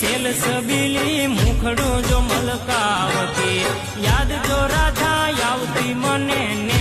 Cell સબીલી મુખડું જો મલકાવતી. યાદ જો રાધા આવતી મને